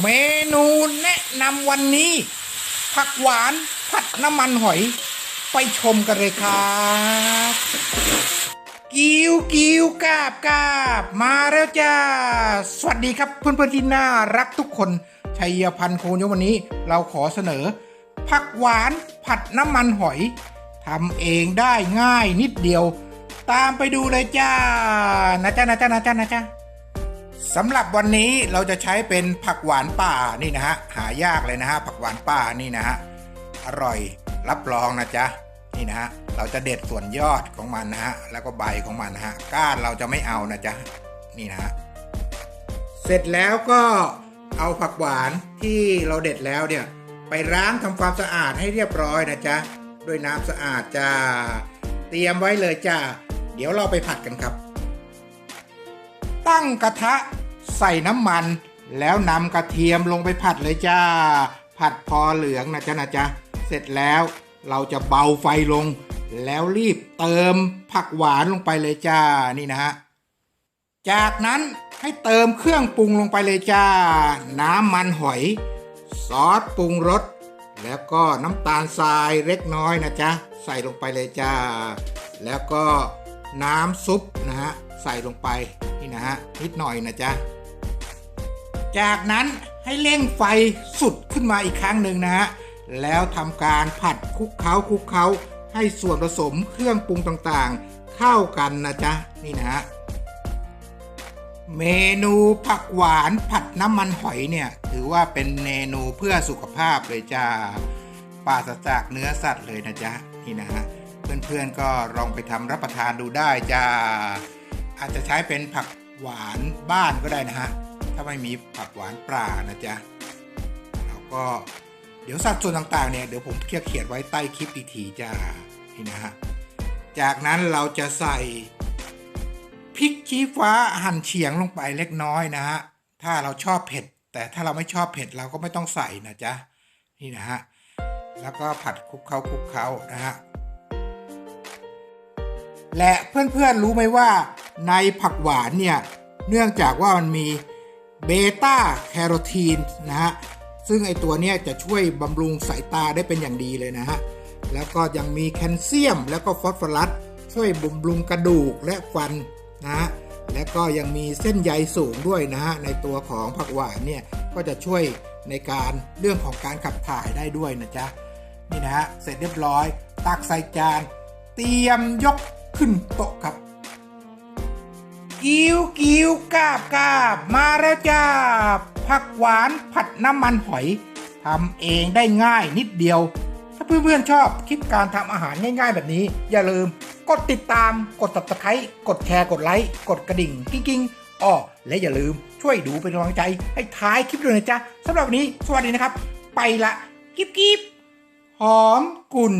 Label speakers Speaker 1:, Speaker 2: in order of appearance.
Speaker 1: เมนูแนะนำวันนี้ ผักหวานผัดน้ำมันหอย ไปชมกันเลยครับกิ้วกิ้วกาบกาบ มาแล้วจ้า สวัสดีครับเพื่อนๆที่น่ารักทุกคนชัยพันธ์โคงยวันนี้ เราขอเสนอ ผักหวานผัดน้ำมันหอยทำเองได้ง่ายนิดเดียว ตามไปดูเลยจ้านะจ้านะจ้านะจ้านะจ้า สำหรับวันนี้เราจะใช้เป็นผักหวานป่านี่นะฮะหายากเลยนะฮะผักหวานป่านี่นะฮะอร่อยรับรองนะจ๊ะนี่นะฮะเราจะเด็ดส่วนยอดของมันนะฮะแล้วก็ใบของมันนะฮะก้านเราจะไม่เอานะจ๊ะนี่นะฮะเสร็จแล้วก็เอาผักหวานที่เราเด็ดแล้วเนี่ยไปล้างทำความสะอาดให้เรียบร้อยนะจ๊ะด้วยน้ำสะอาดจ้าเตรียมไว้เลยจ้าเดี๋ยวเราไปผัดกันครับ ตั้งกระทะ ใส่น้ำมัน แล้วนำกระเทียมลงไปผัดเลยจ้า ผัดพอเหลืองนะจ๊ะนะจ๊ะ เสร็จแล้วเราจะเบาไฟลง แล้วรีบเติมผักหวานลงไปเลยจ้านี่นะฮะ จากนั้นให้เติมเครื่องปรุงลงไปเลยจ้า น้ำมันหอย ซอสปรุงรสแล้วก็น้ำตาลทรายเล็กน้อยนะจ๊ะ ใส่ลงไปเลยจ้า แล้วก็น้ำซุปนะฮะ ใส่ลงไปนี่นะฮะนิดหน่อยนะจ๊ะ จากนั้นให้เร่งไฟสุดขึ้นมาอีกครั้งหนึ่งนะฮะ แล้วทำการผัดคลุกเคล้าคลุกเคล้าให้ส่วนผสมเครื่องปรุงต่างๆ เข้ากันนะจ๊ะ นี่นะฮะ เมนูผักหวานผัดน้ำมันหอยเนี่ย ถือว่าเป็นเมนูเพื่อสุขภาพเลยจ้าปราศจากเนื้อสัตว์เลยนะจ๊ะ นี่นะฮะ เพื่อนๆก็ลองไปทำรับประทานดูได้จ้าอาจจะใช้เป็นผักหวานบ้านก็ได้นะฮะ ถ้าไม่มีผักหวานปลานะจ๊ะแล้วก็เดี๋ยวสัดส่วนต่างๆเนี่ยเดี๋ยวผมเขียนเขียนไว้ใต้คลิปอีกทีจ้านี่นะฮะจากนั้นเราจะใส่พริกชี้ฟ้าหั่นเฉียงลงไปเล็กน้อยนะฮะถ้าเราชอบเผ็ด แต่ถ้าเราไม่ชอบเผ็ดเราก็ไม่ต้องใส่นะจ๊ะนี่นะฮะแล้วก็ผัดคลุกเคล้าคลุกเคล้านะฮะและเพื่อนๆรู้ไหมว่าในผักหวานเนี่ย เนื่องจากว่ามันมี เบต้าแคโรทีนนะฮะซึ่งไอตัวเนี้ยจะช่วยบำรุงสายตาได้เป็นอย่างดีเลยนะฮะ แล้วก็ยังมีแคลเซียม แล้วก็ฟอสฟอรัสช่วยบำรุงกระดูกและฟันนะฮะ และก็ยังมีเส้นใยสูงด้วยนะฮะ ในตัวของผักหวานเนี่ย ก็จะช่วยในการเรื่องของการขับถ่ายได้ด้วยนะจ๊ะ นี่นะฮะ เสร็จเรียบร้อย ตักใส่จาน เตรียมยกขึ้นโต๊ะครับ กิ้วกิ้วกาบกาบมาแล้วจ้าผักหวานผัดน้ำมันหอยทำเองได้ง่ายนิดเดียว ถ้าเพื่อนๆชอบคลิปการทำอาหารง่ายๆ แบบนี้ อย่าลืม กดติดตามกด subscribe กดแชร์กดไลค์กดกระดิ่งกิ้งๆอ้อและอย่าลืมช่วยดูเป็นกำลังใจให้ท้ายคลิปด้วยนะจ๊ะสำหรับวันนี้สวัสดีนะครับ ไปละกิ๊บกิ๊บหอมกุ่น